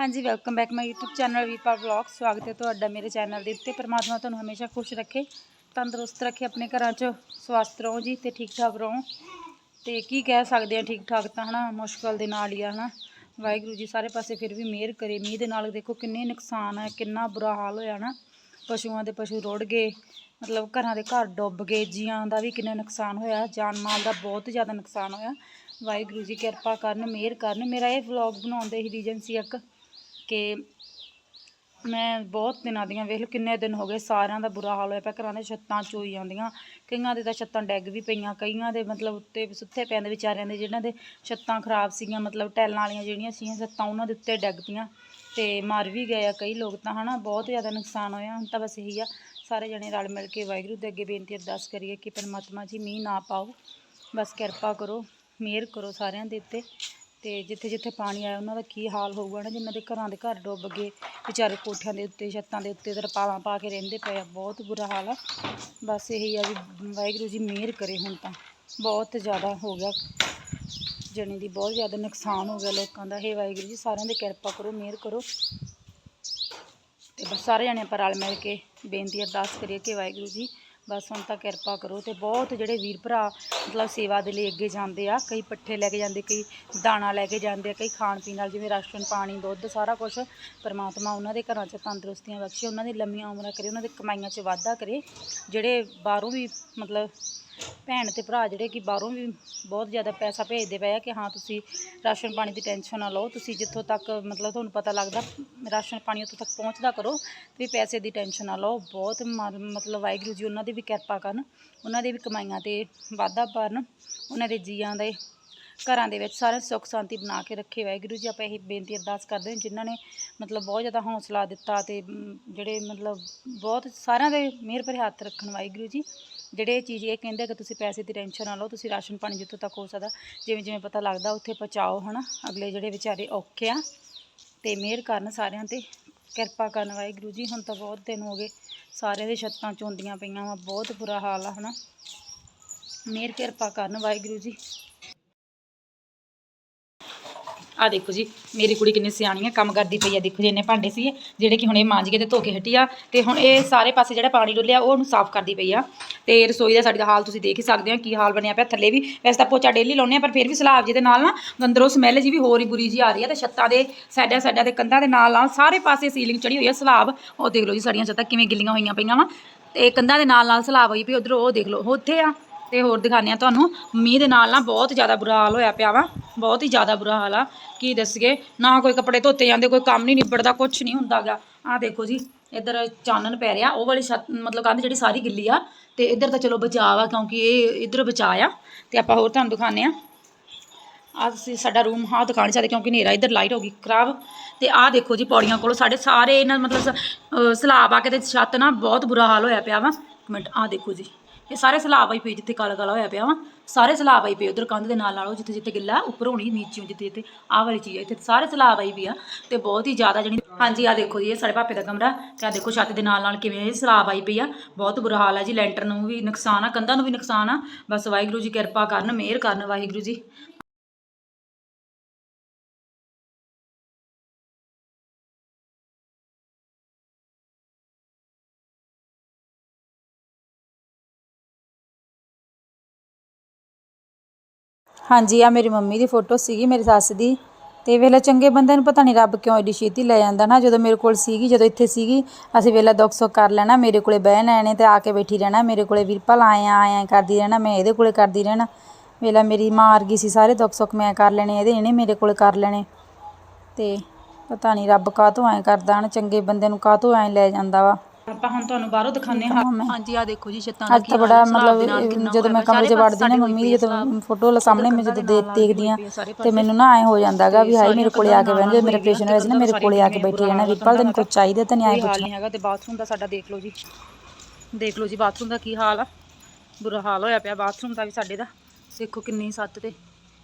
ਹਾਂਜੀ welcome back my YouTube channel ਵੀਪਾ vlog ਸਵਾਗਤ ਹੈ ਤੁਹਾਡਾ ਮੇਰੇ ਚੈਨਲ ਦੇ ਉੱਤੇ। ਪਰਮਾਤਮਾ ਤੁਹਾਨੂੰ ਹਮੇਸ਼ਾ ਖੁਸ਼ ਰੱਖੇ, ਤੰਦਰੁਸਤ ਰੱਖੇ, ਆਪਣੇ ਘਰਾਂ 'ਚ ਸਵਸਥ ਰਹੋ ਜੀ ਤੇ ਠੀਕ ਠਾਕ ਰਹੋ। ਤੇ ਕੀ ਕਹਿ ਸਕਦੇ ਆ ਠੀਕ ਠਾਕ ਤਾਂ ਹਨਾ, ਮੁਸ਼ਕਲ ਦੇ ਨਾਲ ਹੀ ਆ ਹਨਾ। ਵਾਹਿਗੁਰੂ ਜੀ, ਸਾਰੇ ਪਾਸੇ ਫਿਰ ਵੀ ਮਿਹਰ ਕਰੇ। ਮੀਂਹ ਦੇ ਨਾਲ ਦੇਖੋ ਕਿੰਨੇ ਨੁਕਸਾਨ ਹੈ ਕਿੰਨਾ ਬੁਰਾ ਹਾਲ ਹੋਇਆ ਨਾ ਪਸ਼ੂਆਂ ਦੇ ਪਸ਼ੂ ਰੁੜ ਗਏ, ਮਤਲਬ ਘਰਾਂ ਦੇ ਘਰ ਡੁੱਬ ਗਏ, ਜੀਆਂ ਦਾ ਵੀ ਕਿੰਨਾ ਨੁਕਸਾਨ ਹੋਇਆ, ਜਾਨ ਮਾਲ ਦਾ ਬਹੁਤ ਜ਼ਿਆਦਾ ਨੁਕਸਾਨ ਹੋਇਆ। ਵਾਹਿਗੁਰੂ ਜੀ, ਕਿਰਪਾ ਕਰਨ, ਮਿਹਰ ਕਰਨ। ਮੇਰਾ ਇਹ ਵਲੌਗ ਬਣਾਉਣ ਦਾ ਹੀ ਰੀਜਨ ਸੀ ਇੱਕ। ਕਿ ਮੈਂ ਬਹੁਤ ਦਿਨਾਂ ਦੀਆਂ ਵੇਖ ਲਓ ਕਿੰਨੇ ਦਿਨ ਹੋ ਗਏ ਸਾਰਿਆਂ ਦਾ ਬੁਰਾ ਹਾਲ ਹੋਇਆ ਪਿਆ, ਘਰਾਂ ਦੇ ਛੱਤਾਂ ਚੋਈ ਜਾਂਦੀਆਂ। ਕਈਆਂ ਦੇ ਤਾਂ ਛੱਤਾਂ ਡੈਗ ਵੀ ਪਈਆਂ, ਕਈਆਂ ਦੇ ਮਤਲਬ ਉੱਤੇ ਸੁੱਥੇ ਪੈਂਦੇ ਵਿਚਾਰਿਆਂ ਦੇ ਜਿਹਨਾਂ ਦੇ ਛੱਤਾਂ ਖਰਾਬ ਸੀਗੀਆਂ, ਮਤਲਬ ਟੈਲਾਂ ਵਾਲੀਆਂ ਜਿਹੜੀਆਂ ਸੀਗੀਆਂ, ਛੱਤਾਂ ਉਹਨਾਂ ਦੇ ਉੱਤੇ ਡੈਗ ਪਈਆਂ ਤੇ ਮਰ ਵੀ ਗਏ ਆ ਕਈ ਲੋਕ ਤਾਂ, ਹਨਾ, ਬਹੁਤ ਜ਼ਿਆਦਾ ਨੁਕਸਾਨ ਹੋਇਆ। ਹੁਣ ਤਾਂ ਬਸ ਇਹੀ ਆ, ਸਾਰੇ ਜਣੇ ਰਲ ਮਿਲ ਕੇ ਵਾਹਿਗੁਰੂ ਦੇ ਅੱਗੇ ਬੇਨਤੀ ਅਰਦਾਸ ਕਰੀਏ ਕਿ ਪਰਮਾਤਮਾ ਜੀ ਮੀਂਹ ਨਾ ਪਾਓ। ਬਸ ਕਿਰਪਾ ਕਰੋ, ਮਿਹਰ ਕਰੋ ਸਾਰਿਆਂ ਦੇ ਉੱਤੇ। ਤੇ ਜਿੱਥੇ ਜਿੱਥੇ ਪਾਣੀ ਆਇਆ, ਉਹਨਾਂ ਦਾ ਕੀ ਹਾਲ ਹੋਊਗਾ? ਨਾ ਜਿਨ੍ਹਾਂ ਦੇ ਘਰਾਂ ਦੇ ਘਰ ਡੁੱਬ ਗਏ, ਵਿਚਾਰੇ ਕੋਠਿਆਂ ਦੇ ਉੱਤੇ, ਛੱਤਾਂ ਦੇ ਉੱਤੇ ਤਰਪਾਲਾਂ ਪਾ ਕੇ ਰਹਿੰਦੇ ਪਏ ਆ। ਬਹੁਤ ਬੁਰਾ ਹਾਲ ਆ। ਬਸ ਇਹੀ ਆ ਵੀ ਵਾਹਿਗੁਰੂ ਜੀ ਮਿਹਰ ਕਰੇ ਹੁਣ ਤਾਂ। ਬਹੁਤ ਜ਼ਿਆਦਾ ਹੋ ਗਿਆ। ਜਣੀ ਦੀ ਬਹੁਤ ਜ਼ਿਆਦਾ ਨੁਕਸਾਨ ਹੋ ਗਿਆ ਲੋਕਾਂ ਦਾ। ਹੇ ਵਾਹਿਗੁਰੂ ਜੀ, ਸਾਰਿਆਂ ਦੇ ਕਿਰਪਾ ਕਰੋ, ਮਿਹਰ ਕਰੋ। ਤੇ ਬਸ ਸਾਰੇ ਜਣੇ ਆਪਾਂ ਰਲ ਮਿਲ ਕੇ ਬੇਨਤੀ ਅਰਦਾਸ ਕਰੀਏ ਕਿ ਵਾਹਿਗੁਰੂ ਜੀ ਬਸ ਹੁਣ ਤਾਂ ਕਿਰਪਾ ਕਰੋ ਤੇ ਬਹੁਤ ਜਿਹੜੇ ਵੀਰ ਭਰਾ ਮਤਲਬ ਸੇਵਾ ਦੇ ਲਈ ਅੱਗੇ ਜਾਂਦੇ ਆ, ਕਈ ਪੱਠੇ ਲੈ ਕੇ ਜਾਂਦੇ, ਕਈ ਦਾਣਾ ਲੈ ਕੇ ਜਾਂਦੇ ਆ, ਕਈ ਖਾਣ ਪੀਣ ਨਾਲ ਜਿਵੇਂ ਰਾਸ਼ਨ, ਪਾਣੀ, ਦੁੱਧ ਸਾਰਾ ਕੁਝ ਪਰਮਾਤਮਾ ਉਹਨਾਂ ਦੇ ਘਰਾਂ 'ਚ ਤੰਦਰੁਸਤੀਆਂ ਬਖਸ਼ੇ, ਉਹਨਾਂ ਦੀ ਲੰਮੀਆਂ ਉਮਰਾਂ ਕਰੇ, ਉਹਨਾਂ ਦੇ ਕਮਾਈਆਂ 'ਚ ਵਾਧਾ ਕਰੇ, ਜਿਹੜੇ ਬਾਹਰੋਂ ਵੀ ਮਤਲਬ ਭੈਣ ਤੇ ਭਰਾ ਜਿਹੜੇ ਕਿ ਬਾਹਰੋਂ ਵੀ ਬਹੁਤ ਜ਼ਿਆਦਾ ਪੈਸਾ ਭੇਜਦੇ ਪਏ ਆ ਕਿ ਹਾਂ, ਤੁਸੀਂ ਰਾਸ਼ਨ ਪਾਣੀ ਦੀ ਟੈਨਸ਼ਨ ਨਾ ਲਓ। ਤੁਸੀਂ ਜਿੱਥੋਂ ਤੱਕ ਮਤਲਬ ਤੁਹਾਨੂੰ ਪਤਾ ਲੱਗਦਾ, ਰਾਸ਼ਨ ਪਾਣੀ ਉੱਥੋਂ ਤੱਕ ਪਹੁੰਚਦਾ ਕਰੋ ਵੀ ਪੈਸੇ ਦੀ ਟੈਨਸ਼ਨ ਨਾ ਲਓ। ਬਹੁਤ ਮ- ਮਤਲਬ ਵਾਹਿਗੁਰੂ ਜੀ ਉਹਨਾਂ ਦੀ ਵੀ ਕਿਰਪਾ ਕਰਨ, ਉਹਨਾਂ ਦੀ ਵੀ ਕਮਾਈਆਂ ਤੇ ਵਾਧਾ ਕਰਨ ਉਹਨਾਂ ਦੇ ਜੀਆਂ ਦੇ ਘਰਾਂ ਦੇ ਵਿੱਚ ਸਾਰੇ ਸੁੱਖ ਸ਼ਾਂਤੀ ਬਣਾ ਕੇ ਰੱਖੇ। ਵਾਹਿਗੁਰੂ ਜੀ, ਆਪਾਂ ਇਹ ਬੇਨਤੀ ਅਰਦਾਸ ਕਰਦੇ ਹਾਂ, ਜਿਨ੍ਹਾਂ ਨੇ ਮਤਲਬ ਬਹੁਤ ਜ਼ਿਆਦਾ ਹੌਸਲਾ ਦਿੱਤਾ ਤੇ ਜਿਹੜੇ ਮਤਲਬ ਬਹੁਤ ਸਾਰਿਆਂ ਦੇ ਮਿਹਰ ਭਰੇ ਹੱਥ ਰੱਖਣ ਵਾਹਿਗੁਰੂ ਜੀ। ਜਿਹੜੇ ਇਹ ਚੀਜ਼ ਇਹ ਕਹਿੰਦੇ ਕਿ ਤੁਸੀਂ ਪੈਸੇ ਦੀ ਟੈਨਸ਼ਨ ਨਾ ਲਓ, ਤੁਸੀਂ ਰਾਸ਼ਨ ਪਾਣੀ ਜਿੱਥੋਂ ਤੱਕ ਹੋ ਸਕਦਾ, ਜਿਵੇਂ ਜਿਵੇਂ ਪਤਾ ਲੱਗਦਾ ਉੱਥੇ ਪਹੁੰਚਾਓ, ਹਨਾ? ਅਗਲੇ ਜਿਹੜੇ ਵਿਚਾਰੇ ਔਖੇ ਆ, ਤੇ ਮਿਹਰ ਕਰਨ ਸਾਰਿਆਂ ਤੇ, ਕਿਰਪਾ ਕਰਨ ਵਾਹਿਗੁਰੂ ਜੀ। ਹੁਣ ਤਾਂ ਬਹੁਤ ਦਿਨ ਹੋ ਗਏ, ਸਾਰਿਆਂ ਦੇ ਛੱਤਾਂ ਚੋਂਦੀਆਂ ਪਈਆਂ ਵਾ, ਬਹੁਤ ਬੁਰਾ ਹਾਲ ਆ, ਹਨਾ? ਮਿਹਰ, ਕਿਰਪਾ ਕਰਨ ਵਾਹਿਗੁਰੂ ਜੀ। ਆ ਦੇਖੋ ਜੀ, ਮੇਰੀ ਕੁੜੀ ਕਿੰਨੀ ਸਿਆਣੀ ਆ, ਕੰਮ ਕਰਦੀ ਪਈ ਆ। ਦੇਖੋ ਜੀ, ਇੰਨੇ ਭਾਂਡੇ ਸੀ ਜਿਹੜੇ ਕਿ ਹੁਣ ਇਹ ਮਾਂਜ ਕੇ ਤੇ ਧੋ ਕੇ ਹਟੀ ਆ, ਤੇ ਹੁਣ ਇਹ ਸਾਰੇ ਪਾਸੇ ਜਿਹੜਾ ਪਾਣੀ ਡੁੱਲਿਆ, ਉਹ ਉਹਨੂੰ ਸਾਫ਼ ਕਰਦੀ ਪਈ ਆ। ਤੇ ਰਸੋਈ ਦਾ ਸਾਡੀ ਦਾ ਹਾਲ ਤੁਸੀਂ ਦੇਖ ਹੀ ਸਕਦੇ ਹੋ ਕੀ ਹਾਲ ਬਣਿਆ ਪਿਆ ਥੱਲੇ ਵੀ। ਵੈਸੇ ਤਾਂ ਪੋਚਾ ਡੇਲੀ ਲਾਉਂਦੇ ਆ ਪਰ ਫਿਰ ਵੀ ਸਲਾਬ ਜੀ ਦੇ ਨਾਲ ਨਾ ਅੰਦਰੋਂ ਸਮੈਲ ਜੀ ਵੀ ਹੋਰ ਹੀ ਬੁਰੀ ਜੀ ਆ ਰਹੀ ਆ ਤੇ ਛੱਤਾਂ ਦੇ, ਸਾਈਡਾਂ ਸਾਈਡਾਂ ਦੇ ਕੰਧਾਂ ਦੇ ਨਾਲ ਨਾਲ ਸਾਰੇ ਪਾਸੇ ਸੀਲਿੰਗ ਚੜੀ ਹੋਈ ਆ ਸਲਾਬ। ਉਹ ਦੇਖ ਲਓ ਜੀ ਸਾਡੀਆਂ ਛੱਤਾਂ ਕਿਵੇਂ ਗਿੱਲੀਆਂ ਹੋਈਆਂ ਪਈਆਂ ਵਾ। ਤੇ ਕੰਧਾਂ ਦੇ ਨਾਲ ਨਾਲ ਸਲਾਬ ਹੋਈ ਪਈ, ਉਧਰ ਉਹ ਦੇਖ ਲਓ, ਉਹ ਉੱਥੇ ਆ। ਤੇ ਹੋਰ ਦਿਖਾਉਂਦੇ ਆ ਤੁਹਾਨੂੰ, ਮੀਂਹ ਦੇ ਨਾਲ ਨਾ ਬਹੁਤ ਜ਼ਿਆਦਾ ਬੁਰਾ ਹਾਲ ਹੋਇਆ ਪਿਆ ਵਾ, ਬਹੁਤ ਹੀ ਜ਼ਿਆਦਾ ਬੁਰਾ ਹਾਲ ਆ। ਕੀ ਦੱਸੀਏ, ਨਾ ਕੋਈ ਕੱਪੜੇ ਧੋਤੇ ਜਾਂਦੇ, ਕੋਈ ਕੰਮ ਨਹੀਂ ਨਿਬੜਦਾ ਕੁਝ ਨਹੀਂ ਹੁੰਦਾਗਾ ਆਹ ਦੇਖੋ ਜੀ, ਇੱਧਰ ਚਾਨਣ ਪੈ ਰਿਹਾ, ਉਹ ਵਾਲੀ ਛੱਤ, ਮਤਲਬ ਕੰਧ ਜਿਹੜੀ ਸਾਰੀ ਗਿੱਲੀ ਆ ਤੇ ਇੱਧਰ ਤਾਂ ਚਲੋ ਬਚਾਅ ਆ, ਕਿਉਂਕਿ ਇਹ ਇੱਧਰ ਬਚਾਅ ਆ। ਤੇ ਆਪਾਂ ਹੋਰ ਤੁਹਾਨੂੰ ਦਿਖਾਉਂਦੇ ਆ ਆਹ ਅਸੀਂ ਸਾਡਾ ਰੂਮ ਹਾਂ ਦਿਖਾ ਨਹੀਂ ਸਕਦੇ ਕਿਉਂਕਿ ਹਨੇਰਾ ਇੱਧਰ ਲਾਈਟ ਹੋ ਗਈ, ਖਰਾਬ। ਤੇ ਆਹ ਦੇਖੋ ਜੀ ਪੌੜੀਆਂ ਕੋਲ, ਸਾਡੇ ਸਾਰੇ ਇਹਨਾਂ ਮਤਲਬ ਸ- ਸਲਾਬ ਆ ਕੇ ਤੇ ਛੱਤ ਨਾ ਬਹੁਤ ਬੁਰਾ ਹਾਲ ਹੋਇਆ ਪਿਆ ਵਾ। ਇੱਕ ਮਿੰਟ, ਆਹ ਦੇਖੋ ਜੀ। ਇਹ ਸਾਰੇ ਸਲਾਬ ਆਈ ਪਈ ਜਿੱਥੇ ਕਾਲਾ ਕਾਲਾ ਹੋਇਆ ਪਿਆ ਵਾ। ਸਾਰੇ ਸਲਾਬ ਆਈ ਪਈ ਉਧਰ ਕੰਧ ਦੇ ਨਾਲ ਨਾਲ ਉਹ ਜਿੱਥੇ ਜਿੱਥੇ ਗਿੱਲਾ, ਉੱਪਰ ਹੋਣੀ ਨੀਚੇ ਜਿੱਥੇ ਜਿੱਥੇ। ਆਹ ਵਾਲੀ ਚੀਜ਼ ਆ, ਇੱਥੇ ਸਾਰੇ ਸਲਾਬ ਆਈ ਪਈ ਆ ਤੇ ਬਹੁਤ ਹੀ ਜ਼ਿਆਦਾ ਜਿਹੜੀ ਹਾਂਜੀ, ਆਹ ਦੇਖੋ ਜੀ, ਇਹ ਸਾਡੇ ਪਾਪੇ ਦਾ ਕਮਰਾ। ਤੇ ਆਹ ਦੇਖੋ ਛੱਤ ਦੇ ਨਾਲ ਨਾਲ ਕਿਵੇਂ ਇਹ ਸਲਾਬ ਆਈ ਪਈ ਆ। ਬਹੁਤ ਬੁਰਾ ਹਾਲ ਆ ਜੀ, ਲੈਂਟਰ ਨੂੰ ਵੀ ਨੁਕਸਾਨ ਆ, ਕੰਧਾਂ ਨੂੰ ਵੀ ਨੁਕਸਾਨ ਆ। ਬਸ ਵਾਹਿਗੁਰੂ ਜੀ ਕਿਰਪਾ ਕਰਨ, ਮਿਹਰ ਕਰਨ ਵਾਹਿਗੁਰੂ ਜੀ। ਹਾਂਜੀ ਆ ਮੇਰੀ ਮੰਮੀ ਦੀ ਫੋਟੋ ਸੀਗੀ, ਮੇਰੀ ਸੱਸ ਦੀ। ਤੇ ਵੇਲਾ ਚੰਗੇ ਬੰਦੇ ਨੂੰ ਪਤਾ ਨਹੀਂ ਰੱਬ ਕਿਉਂ ਐਡੀ ਛੇਤੀ ਲੈ ਜਾਂਦਾ ਨਾ। ਜਦੋਂ ਮੇਰੇ ਕੋਲ ਸੀਗੀ, ਜਦੋਂ ਇੱਥੇ ਸੀਗੀ, ਅਸੀਂ ਵੇਲਾ ਦੁੱਖ ਸੁੱਖ ਕਰ ਲੈਣਾ, ਮੇਰੇ ਕੋਲੇ ਬਹਿ ਲੈਣੇ ਤੇ ਆ ਕੇ ਬੈਠੀ ਰਹਿਣਾ, ਮੇਰੇ ਕੋਲੇ ਵੀਰਪਲ ਆਇਆ ਆਇਆ ਕਰਦੀ ਰਹਿਣਾ, ਮੈਂ ਇਹਦੇ ਕੋਲੇ ਕਰਦੀ ਰਹਿਣਾ। ਵੇਲਾ ਮੇਰੀ ਮਾਂ ਵਰਗੀ ਸੀ, ਸਾਰੇ ਦੁੱਖ ਸੁੱਖ ਮੈਂ ਕਰ ਲੈਣੇ, ਇਹਦੇ ਇਹਨੇ ਮੇਰੇ ਕੋਲੇ ਕਰ ਲੈਣੇ। ਤੇ ਪਤਾ ਨਹੀਂ ਰੱਬ ਕਾਹ ਤੋਂ ਐਂ ਕਰਦਾ ਨਾ, ਚੰਗੇ ਬੰਦੇ ਨੂੰ ਕਾਹ ਤੋਂ ਐਂ ਲੈ ਜਾਂਦਾ ਵਾ। ਆਪਾਂ ਹੁਣ ਤੁਹਾਨੂੰ ਬਾਹਰੋਂ ਦਿਖਾਉਂਦੇ ਹਾਂ। ਹਾਂਜੀ ਆ ਦੇਖੋ ਜੀ ਛੱਤਾਂ ਅੱਜ ਤਾਂ ਬੜਾ ਮਤਲਬ ਜਦੋਂ ਮੈਂ ਕਮਰੇ 'ਚ ਵੜਦੀ ਨਾ ਮੰਮੀ ਦੀ ਜਦੋਂ ਫੋਟੋ ਸਾਹਮਣੇ ਮੈਂ ਜਦੋਂ ਦੇਖ ਦੇਖਦੀ ਆ ਤੇ ਮੈਨੂੰ ਨਾ ਐ ਹੋ ਜਾਂਦਾਗਾ ਵੀ ਹਾਏ ਮੇਰੇ ਕੋਲੇ ਆ ਕੇ ਬਹਿੰਦੇ ਮੇਰੇ ਆਪਰੇਸ਼ਨ ਹੋਇਆ ਸੀ ਨਾ ਮੇਰੇ ਕੋਲੇ ਆ ਕੇ ਬੈਠੀ ਰਹਿਣਾ ਵੀਰਪਾਲ ਤੈਨੂੰ ਕੁਝ ਚਾਹੀਦਾ ਤਾਂ ਨਹੀਂ ਆਏ ਪੁੱਛਣਾ ਹੈਗਾ ਤੇ ਬਾਥਰੂਮ ਦਾ ਸਾਡਾ ਦੇਖ ਲਓ ਜੀ। ਦੇਖ ਲਓ ਜੀ ਬਾਥਰੂਮ ਦਾ ਕੀ ਹਾਲ ਆ। ਬੁਰਾ ਹਾਲ ਹੋਇਆ ਪਿਆ ਬਾਥਰੂਮ ਦਾ ਵੀ ਸਾਡੇ ਦਾ। ਦੇਖੋ ਕਿੰਨੀ ਸੱਤ ਤੇ।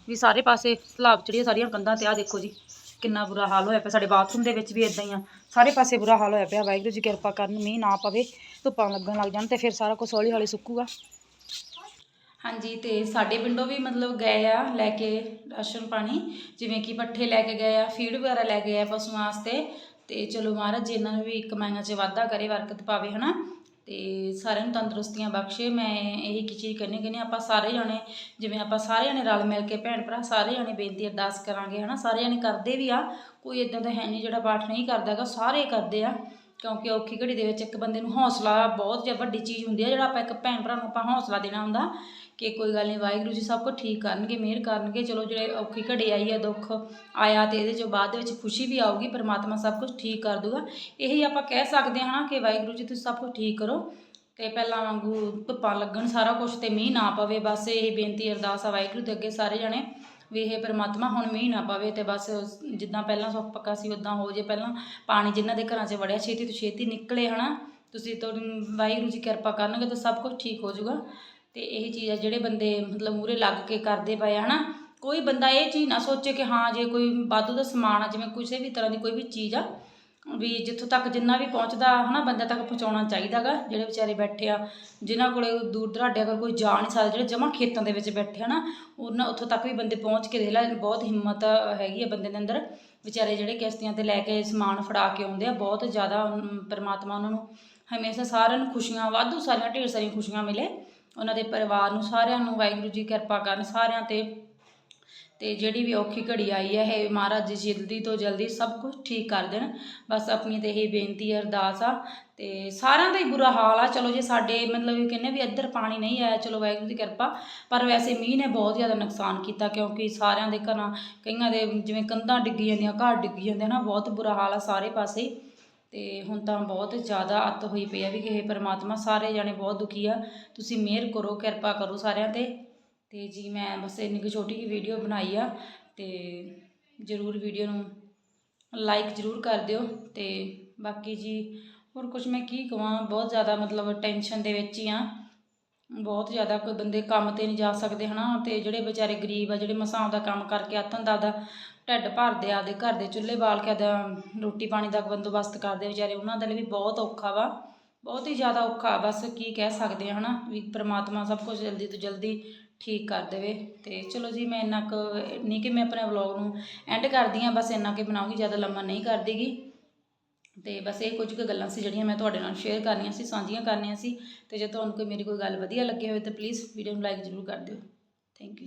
ਵੀ ਸਾਰੇ ਪਾਸੇ ਸਲਾਬ ਚੜੀਆਂ ਸਾਰੀਆਂ ਕੰਧਾਂ ਤੇ ਆ ਦੇਖੋ ਜੀ। ਕਿੰਨਾ ਬੁਰਾ ਹਾਲ ਹੋਇਆ ਪਿਆ, ਸਾਡੇ ਬਾਥਰੂਮ ਦੇ ਵਿੱਚ ਵੀ ਇਦਾਂ ਹੀ ਆ। ਸਾਰੇ ਪਾਸੇ ਬੁਰਾ ਹਾਲ ਹੋਇਆ ਪਿਆ, ਵਾਹਿਗੁਰੂ ਜੀ ਕਿਰਪਾ ਕਰਨ, ਮੀਂਹ ਨਾ ਪਵੇ, ਧੁੱਪਾਂ ਲੱਗਣ ਲੱਗ ਜਾਣ ਤੇ ਫਿਰ ਸਾਰਾ ਕੁਝ ਹੌਲੀ ਹੌਲੀ ਸੁੱਕੂਗਾ। ਹਾਂਜੀ, ਤੇ ਸਾਡੇ ਪਿੰਡੋਂ ਵੀ ਮਤਲਬ ਗਏ ਆ ਲੈ ਕੇ ਰਾਸ਼ਨ ਪਾਣੀ, ਜਿਵੇਂ ਕਿ ਪੱਠੇ ਲੈ ਕੇ ਗਏ ਆ, ਫੀਡ ਵਗੈਰਾ ਲੈ ਕੇ ਗਏ ਆ ਪਸ਼ੂਆਂ ਵਾਸਤੇ। ਤੇ ਚਲੋ ਮਹਾਰਾਜ ਜੀ ਇਹਨਾਂ ਨੂੰ ਵੀ ਕਮਾਈਆਂ 'ਚ ਵਾਧਾ ਕਰੇ ਬਰਕਤ ਪਾਵੇ, ਹਨਾ? ਤੇ ਸਾਰਿਆਂ ਨੂੰ ਤੰਦਰੁਸਤੀਆਂ ਬਖਸ਼ੇ। ਮੈਂ ਇਹੀ ਕੀ ਚੀਜ਼ ਕਰਨੀ ਕਹਿੰਦੀ ਆਪਾਂ ਸਾਰੇ ਜਾਣੇ, ਜਿਵੇਂ ਆਪਾਂ ਸਾਰੇ ਜਾਣੇ ਰਲ ਮਿਲ ਕੇ ਭੈਣ ਭਰਾ ਸਾਰੇ ਜਾਣੇ ਬੇਨਤੀ ਅਰਦਾਸ ਕਰਾਂਗੇ, ਹਨਾ? ਸਾਰੇ ਜਣੇ ਕਰਦੇ ਵੀ ਆ, ਕੋਈ ਇਦਾਂ ਦਾ ਹੈ ਨਹੀਂ ਜਿਹੜਾ ਪਾਠ ਨਹੀਂ ਕਰਦਾ ਹੈਗਾ, ਸਾਰੇ ਕਰਦੇ ਆ। ਕਿਉਂਕਿ ਔਖੀ ਘੜੀ ਦੇ ਵਿੱਚ ਇੱਕ ਬੰਦੇ ਨੂੰ ਹੌਸਲਾ ਬਹੁਤ ਜ਼ਿਆਦਾ ਵੱਡੀ ਚੀਜ਼ ਹੁੰਦੀ ਹੈ ਜਿਹੜਾ ਆਪਾਂ ਇੱਕ ਭੈਣ ਭਰਾ ਨੂੰ ਆਪਾਂ ਹੌਸਲਾ ਦੇਣਾ ਹੁੰਦਾ ਕਿ ਕੋਈ ਗੱਲ ਨਹੀਂ, ਵਾਹਿਗੁਰੂ ਜੀ ਸਭ ਕੁਝ ਠੀਕ ਕਰਨਗੇ, ਮਿਹਰ ਕਰਨਗੇ, ਚਲੋ ਜਿਹੜੇ ਔਖੀ ਘੜੀ ਆਈ ਹੈ ਦੁੱਖ ਆਇਆ ਤੇ ਇਹਦੇ ਚੋਂ ਬਾਅਦ ਦੇ ਵਿੱਚ ਖੁਸ਼ੀ ਵੀ ਆਊਗੀ, ਪਰਮਾਤਮਾ ਸਭ ਕੁਝ ਠੀਕ ਕਰ ਦੂਗਾ। ਇਹੀ ਆਪਾਂ ਕਹਿ ਸਕਦੇ ਹਾਂ ਕਿ ਵਾਹਿਗੁਰੂ ਜੀ ਤੁਸੀਂ ਸਭ ਕੁਝ ਠੀਕ ਕਰੋ ਤੇ ਪਹਿਲਾਂ ਵਾਂਗੂ ਧੁੱਪਾਂ ਲੱਗਣ ਸਾਰਾ ਕੁਝ ਤੇ ਮੀਂਹ ਨਾ ਪਵੇ, ਬਸ ਇਹ ਬੇਨਤੀ ਅਰਦਾਸ ਆ ਵਾਹਿਗੁਰੂ ਦੇ ਅੱਗੇ ਸਾਰੇ ਜਣੇ। ਵੀ ਇਹ ਪਰਮਾਤਮਾ ਹੁਣ ਮੀਂਹ ਨਾ ਪਾਵੇ ਤੇ ਬਸ ਜਿੱਦਾਂ ਪਹਿਲਾਂ ਸੁੱਖ ਪੱਕਾ ਸੀ ਉਦਾਂ ਹੋ ਜੇ ਪਹਿਲਾਂ ਪਾਣੀ ਜਿਨ੍ਹਾਂ ਦੇ ਘਰਾਂ 'ਚ ਵੜਿਆ, ਛੇਤੀ ਤੋਂ ਛੇਤੀ ਨਿਕਲੇ, ਹਨਾ? ਤੁਸੀਂ ਤੋਂ ਵਾਹਿਗੁਰੂ ਜੀ ਕਿਰਪਾ ਕਰਨਗੇ ਤਾਂ ਸਭ ਕੁਝ ਠੀਕ ਹੋ ਜਾਊਗਾ। ਤੇ ਇਹ ਚੀਜ਼ ਆ ਜਿਹੜੇ ਬੰਦੇ ਮਤਲਬ ਮੂਰੇ ਲੱਗ ਕੇ ਕਰਦੇ ਪਏ ਆ, ਹਨਾ? ਕੋਈ ਬੰਦਾ ਇਹ ਚੀਜ਼ ਨਾ ਸੋਚੇ ਕਿ ਹਾਂ, ਜੇ ਕੋਈ ਵਾਧੂ ਦਾ ਸਮਾਨ ਆ, ਜਿਵੇਂ ਕਿਸੇ ਵੀ ਤਰ੍ਹਾਂ ਦੀ ਕੋਈ ਵੀ ਚੀਜ਼ ਆ ਵੀ ਜਿੱਥੋਂ ਤੱਕ ਜਿੰਨਾ ਵੀ ਪਹੁੰਚਦਾ ਹਨਾ ਬੰਦੇ ਤੱਕ ਪਹੁੰਚਾਉਣਾ ਚਾਹੀਦਾਗਾ, ਜਿਹੜੇ ਵਿਚਾਰੇ ਬੈਠੇ ਆ, ਜਿਨ੍ਹਾਂ ਕੋਲੇ ਦੂਰ ਦਰਾਡੇ ਅਗਰ ਕੋਈ ਜਾ ਨਹੀਂ ਸਕਦਾ, ਜਿਹੜੇ ਜਮਾਂ ਖੇਤਾਂ ਦੇ ਵਿੱਚ ਬੈਠੇ ਹਨਾ ਉਹਨਾਂ ਉੱਥੋਂ ਤੱਕ ਵੀ ਬੰਦੇ ਪਹੁੰਚ ਕੇ ਦੇਖ ਲੈ, ਬਹੁਤ ਹਿੰਮਤ ਹੈਗੀ ਆ ਬੰਦੇ ਦੇ ਅੰਦਰ। ਵਿਚਾਰੇ ਜਿਹੜੇ ਕਿਸ਼ਤੀਆਂ ਤੇ ਲੈ ਕੇ ਸਮਾਨ ਫੜਾ ਕੇ ਆਉਂਦੇ ਆ, ਬਹੁਤ ਜ਼ਿਆਦਾ ਪਰਮਾਤਮਾ ਉਹਨਾਂ ਨੂੰ ਹਮੇਸ਼ਾ ਸਾਰਿਆਂ ਨੂੰ ਖੁਸ਼ੀਆਂ, ਵਾਧੂ ਸਾਰੀਆਂ, ਢੇਰ ਸਾਰੀਆਂ ਖੁਸ਼ੀਆਂ ਮਿਲੇ। ਉਹਨਾਂ ਦੇ ਪਰਿਵਾਰ ਨੂੰ ਸਾਰਿਆਂ ਨੂੰ ਵਾਹਿਗੁਰੂ ਜੀ ਕਿਰਪਾ ਕਰਨ, ਸਾਰਿਆਂ ਤੇ ਤੇ ਜਿਹੜੀ ਵੀ ਔਖੀ ਘੜੀ ਆਈ ਹੈ, ਇਹ ਮਹਾਰਾਜ ਜੀ ਜਲਦੀ ਤੋਂ ਜਲਦੀ ਸਭ ਕੁਝ ਠੀਕ ਕਰ ਦੇਣ। ਬਸ ਆਪਣੀ ਤੇ ਇਹ ਬੇਨਤੀ ਅਰਦਾਸ ਆ। ਤੇ ਸਾਰਿਆਂ ਦਾ ਹੀ ਬੁਰਾ ਹਾਲ ਆ। ਚਲੋ ਜੇ ਸਾਡੇ ਮਤਲਬ ਇਹ ਕਹਿੰਦੇ ਵੀ ਇੱਧਰ ਪਾਣੀ ਨਹੀਂ ਆਇਆ, ਚਲੋ ਵਾਹਿਗੁਰੂ ਦੀ ਕਿਰਪਾ। ਪਰ ਵੈਸੇ ਮੀਂਹ ਨੇ ਬਹੁਤ ਜ਼ਿਆਦਾ ਨੁਕਸਾਨ ਕੀਤਾ, ਕਿਉਂਕਿ ਸਾਰਿਆਂ ਦੇ ਘਰਾਂ, ਕਈਆਂ ਦੇ ਜਿਵੇਂ ਕੰਧਾਂ ਡਿੱਗੀ ਜਾਂਦੀਆਂ ਘਰ ਡਿੱਗੀ ਜਾਂਦੇ ਨਾ, ਬਹੁਤ ਬੁਰਾ ਹਾਲ ਆ ਸਾਰੇ ਪਾਸੇ। ਹੀ। ਤੇ ਹੁਣ ਤਾਂ ਬਹੁਤ ਜ਼ਿਆਦਾ ਅੱਤ ਹੋਈ ਪਈ ਆ ਵੀ ਕਿ ਇਹ ਪਰਮਾਤਮਾ ਸਾਰੇ ਜਾਣੇ ਬਹੁਤ ਦੁਖੀ ਆ। ਤੁਸੀਂ ਮਿਹਰ ਕਰੋ, ਕਿਰਪਾ ਕਰੋ ਸਾਰਿਆਂ ਤੇ। ਤੇ ਜੀ ਮੈਂ ਬਸ ਇੰਨੀ ਕੁ ਛੋਟੀ ਜਿਹੀ ਵੀਡੀਓ ਬਣਾਈ ਆ ਤੇ ਜਰੂਰ ਵੀਡੀਓ ਨੂੰ ਲਾਈਕ ਜਰੂਰ ਕਰ ਦਿਓ ਤੇ ਬਾਕੀ ਜੀ ਹੋਰ ਕੁਝ ਮੈਂ ਕੀ ਕਹਾਂ ਬਹੁਤ ਜ਼ਿਆਦਾ ਮਤਲਬ ਟੈਨਸ਼ਨ ਦੇ ਵਿੱਚ ਹੀ ਆ। ਬਹੁਤ ਜ਼ਿਆਦਾ ਕੋਈ ਬੰਦੇ ਕੰਮ ਤੇ ਨਹੀਂ ਜਾ ਸਕਦੇ ਹਨਾ ਤੇ ਜਿਹੜੇ ਵਿਚਾਰੇ ਗਰੀਬ ਆ, ਜਿਹੜੇ ਮਸਾਂ ਦਾ ਕੰਮ ਕਰਕੇ ਆਥਨ ਦਾ ਦਾ ਢਿੱਡ ਭਰਦੇ ਆਦੇ ਘਰ ਦੇ ਚੁੱਲ੍ਹੇ ਬਾਲ ਕੇ ਦਾ ਰੋਟੀ ਪਾਣੀ ਦਾ ਬੰਦੋਬਸਤ ਕਰਦੇ ਵਿਚਾਰੇ, ਉਹਨਾਂ ਦੇ ਲਈ ਵੀ ਬਹੁਤ ਔਖਾ ਵਾ। ਬਹੁਤ ਹੀ ਜ਼ਿਆਦਾ ਔਖਾ, ਬਸ ਕੀ ਕਹਿ ਸਕਦੇ ਆ ਹਨਾ ਵੀ ਪ੍ਰਮਾਤਮਾ ਸਭ ਕੁਝ ਜਲਦੀ ਤੋਂ ਜਲਦੀ ਠੀਕ ਕਰ ਦੇਵੇ। ਤੇ ਚਲੋ ਜੀ, ਮੈਂ ਇੰਨਾ ਕੁ, ਨਹੀਂ ਕਿ ਮੈਂ ਆਪਣੇ ਵਲੌਗ ਨੂੰ ਐਂਡ ਕਰਦੀ ਆ ਬਸ ਇੰਨਾ ਕਿ ਬਣਾਉਂਗੀ, ਜ਼ਿਆਦਾ ਲੰਮਾ ਨਹੀਂ ਕਰ ਦੇਗੀ ਤੇ ਬਸ ਇਹ ਕੁਝ ਕੁ ਗੱਲਾਂ ਸੀ ਜਿਹੜੀਆਂ ਮੈਂ ਤੁਹਾਡੇ ਨਾਲ ਸ਼ੇਅਰ ਕਰਨੀਆਂ ਸੀ, ਸਾਂਝੀਆਂ ਕਰਨੀਆਂ ਸੀ। ਤੇ ਜੇ ਤੁਹਾਨੂੰ ਕੋਈ ਮੇਰੀ ਕੋਈ ਗੱਲ ਵਧੀਆ ਲੱਗੀ ਹੋਵੇ, ਤਾਂ ਪਲੀਜ਼ ਵੀਡੀਓ ਨੂੰ ਲਾਈਕ ਜ਼ਰੂਰ ਕਰ ਦਿਓ। ਥੈਂਕ ਯੂ ਜੀ।